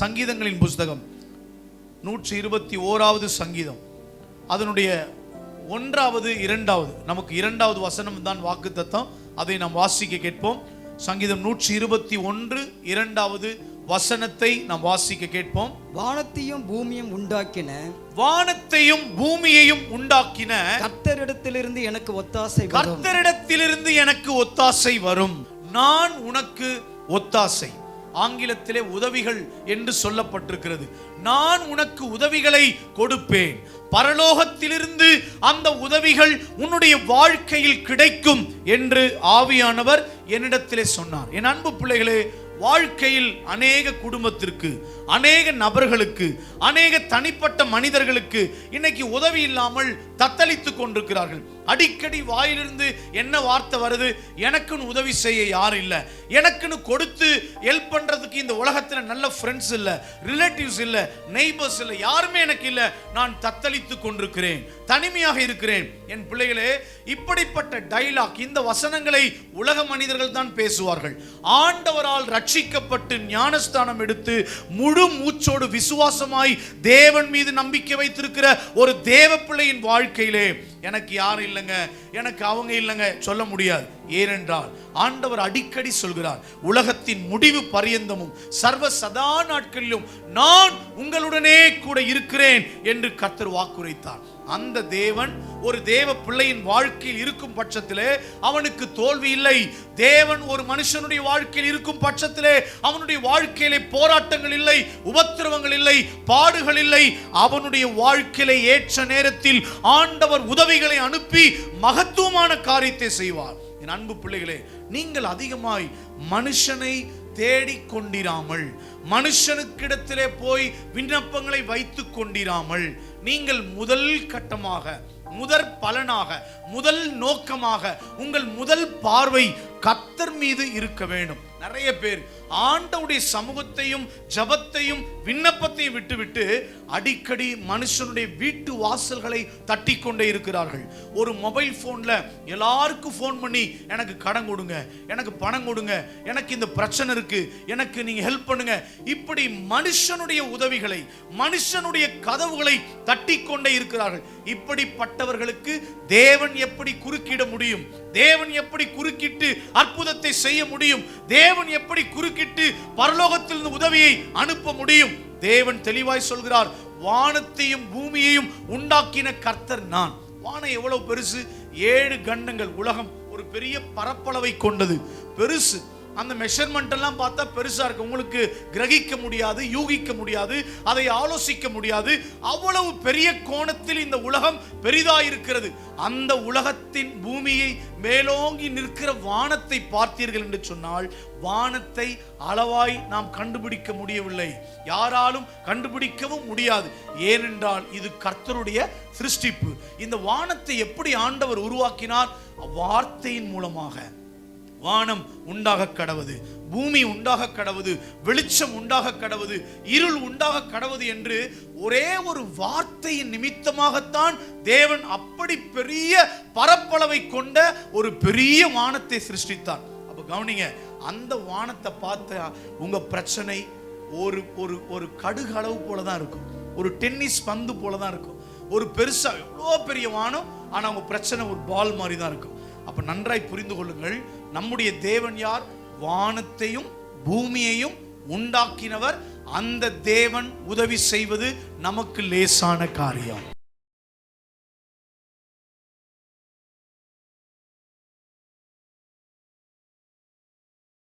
சங்கீதங்களின் புஸ்தகம். நூற்றி இருபத்தி ஓராவது சங்கீதம். அதனுடைய ஒன்றாவது இரண்டாவது நமக்கு இரண்டாவது வசனம் தான் வாக்கு தத்தம். அதை நாம் வாசிக்க கேட்போம். சங்கீதம் நூற்றி இருபத்தி ஒன்று இரண்டாவது வசனத்தை நாம் வாசிக்க கேட்போம். வானத்தையும் பூமியும் உண்டாக்கின. வானத்தையும் பூமியையும் உண்டாக்கின. கர்த்தரிடத்திலிருந்து எனக்கு ஒத்தாசை கர்த்தரிடத்திலிருந்து எனக்கு ஒத்தாசை வரும். நான் உனக்கு ஒத்தாசை. ஆங்கிலத்திலே உதவிகள் என்று சொல்லப்பட்டிருக்கிறது. நான் உனக்கு உதவிகளை கொடுப்பேன். பரலோகத்திலிருந்து அந்த உதவிகள் உன்னுடைய வாழ்க்கையில் கிடைக்கும் என்று ஆவியானவர் என்னிடத்திலே சொன்னார். என் அன்பு பிள்ளைகளே வாழ்க்கையில் அநேக குடும்பத்திற்கு அநேக நபர்களுக்கு அநேக தனிப்பட்ட மனிதர்களுக்கு இன்னைக்கு உதவி இல்லாமல் தத்தளித்துக் கொண்டிருக்கிறார்கள். அடிக்கடி வாயிலிருந்து என்ன வார்த்தை வருது? எனக்குன்னு உதவி செய்ய யாரும் இல்லை. எனக்குன்னு கொடுத்து ஹெல்ப் பண்றதுக்கு இந்த உலகத்துல நல்ல ஃப்ரெண்ட்ஸ் இல்ல ரிலேட்டிவ்ஸ் இல்ல நெய்பர்ஸ் இல்ல யாருமே எனக்கு இல்லை. நான் தத்தளித்துக் கொண்டிருக்கிறேன். தனிமையாக இருக்கிறேன். என் பிள்ளைகளே இப்படிப்பட்ட டைலாக் இந்த வசனங்களை உலக மனிதர்கள் தான் பேசுவார்கள். ஆண்டவரால் ரட்சிக்கப்பட்டு ஞானஸ்தானம் எடுத்து முழு மூச்சோடு விசுவாசமாய் தேவன் மீது நம்பிக்கை வைத்திருக்கிற ஒரு தேவ பிள்ளையின் வாழ்க்கையிலே எனக்கு யாரும் இல்லைங்க எனக்கு அவங்க இல்லைங்க சொல்ல முடியாது. ஏனென்றால் ஆண்டவர் அடிக்கடி சொல்கிறார் உலகத்தின் முடிவு பரியந்தமும் சர்வ சதா நாட்களிலும் நான் உங்களுடனே கூட இருக்கிறேன் என்று கத்தர் வாக்குரைத்தார். அந்த தேவன் ஒரு தேவ பிள்ளையின் வாழ்க்கையில் இருக்கும் பட்சத்திலே அவனுக்கு தோல்வி இல்லை. தேவன் ஒரு மனுஷனுடைய வாழ்க்கையில் இருக்கும் பட்சத்திலே அவனுடைய வாழ்க்கையிலே போராட்டங்கள் இல்லை உபத்திரவங்கள் இல்லை பாடுகள் இல்லை. அவனுடைய வாழ்க்கையிலே ஏற்ற நேரத்தில் ஆண்டவர் உதவி உதவிகளை அனுப்பி மகத்துவமான காரியத்தை செய்வார். என் அன்பு பிள்ளைகளே நீங்கள் அதிகமாய் மனுஷனை தேடிக் கொண்டிராமல் மனுஷனுக்கிடத்திலே போய் விண்ணப்பங்களை வைத்துக் கொண்டிராமல் நீங்கள் முதல் கட்டமாக முதற் பலனாக முதல் நோக்கமாக உங்கள் முதல் பார்வை கத்தர் மீது இருக்க வேண்டும். நிறைய பேர் ஆண்டவுடைய சமூகத்தையும் ஜபத்தையும் விண்ணப்பத்தையும் விட்டுவிட்டு அடிக்கடி மனுஷனுடைய வீட்டு வாசல்களை தட்டி கொண்டே இருக்கிறார்கள். ஒரு மொபைல் ஃபோனில் எல்லாருக்கும் ஃபோன் பண்ணி எனக்கு கடன் கொடுங்க எனக்கு பணம் கொடுங்க எனக்கு இந்த பிரச்சனை இருக்கு எனக்கு நீங்க ஹெல்ப் பண்ணுங்க. இப்படி மனுஷனுடைய உதவிகளை மனுஷனுடைய கதவுகளை தட்டி கொண்டே இருக்கிறார்கள். இப்படிப்பட்டவர்களுக்கு தேவன் எப்படி குறுக்கிட முடியும்? தேவன் எப்படி குறுக்கிட்டு அற்புதத்தை செய்ய முடியும்? தேவன் எப்படி குறுக்கிட்டு பரலோகத்திலிருந்து உதவியை அனுப்ப முடியும்? தேவன் தெளிவாய் சொல்கிறார் வானத்தையும் பூமியையும் உண்டாக்கின கர்த்தர் நான். வானம் எவ்வளவு பெருசு? ஏழு கண்டங்கள் உலகம் ஒரு பெரிய பரப்பளவை கொண்டது. பெருசு. அந்த மெஷர்மெண்ட் எல்லாம் பார்த்தா பெருசா இருக்கு. உங்களுக்கு கிரகிக்க முடியாது யூகிக்க முடியாது அதை ஆலோசிக்க முடியாது. அவ்வளவு பெரிய கோணத்தில் இந்த உலகம் பெரிதா இருக்கிறது. அந்த உலகத்தின் பூமியை மேலோங்கி நிற்கிற வானத்தை பார்த்தீர்கள் என்று சொன்னால் வானத்தை அளவாய் நாம் கண்டுபிடிக்க முடியவில்லை. யாராலும் கண்டுபிடிக்கவும் முடியாது. ஏனென்றால் இது கர்த்தருடைய சிருஷ்டிப்பு. இந்த வானத்தை எப்படி ஆண்டவர் உருவாக்கினார்? வார்த்தையின் மூலமாக. வானம் உண்டாக கடவுது பூமி உண்டாக கடவுது வெளிச்சம் உண்டாக கடவுது இருள் உண்டாக கடவுது என்று ஒரே ஒரு வார்த்தையின் நிமித்தமாகத்தான் தேவன் அப்படி பெரிய பரப்பளவை கொண்ட ஒரு பெரிய வானத்தை சிருஷ்டித்தான் அப்ப கவனிங்க அந்த வானத்தை பார்த்த உங்க பிரச்சனை ஒரு ஒரு ஒரு கடுகு அளவு போல தான் இருக்கும். ஒரு டென்னிஸ் பந்து போல தான் இருக்கும். ஒரு பெருசா எவ்வளோ பெரிய வானம் ஆனா உங்க பிரச்சனை ஒரு பால் மாதிரி தான் இருக்கும். அப்ப நன்றாய் புரிந்து கொள்ளுங்கள் நம்முடைய தேவன் யார்? வானத்தையும் பூமியையும் உண்டாக்கினவர். அந்த தேவன் உதவி செய்வது நமக்கு லேசான காரியம்.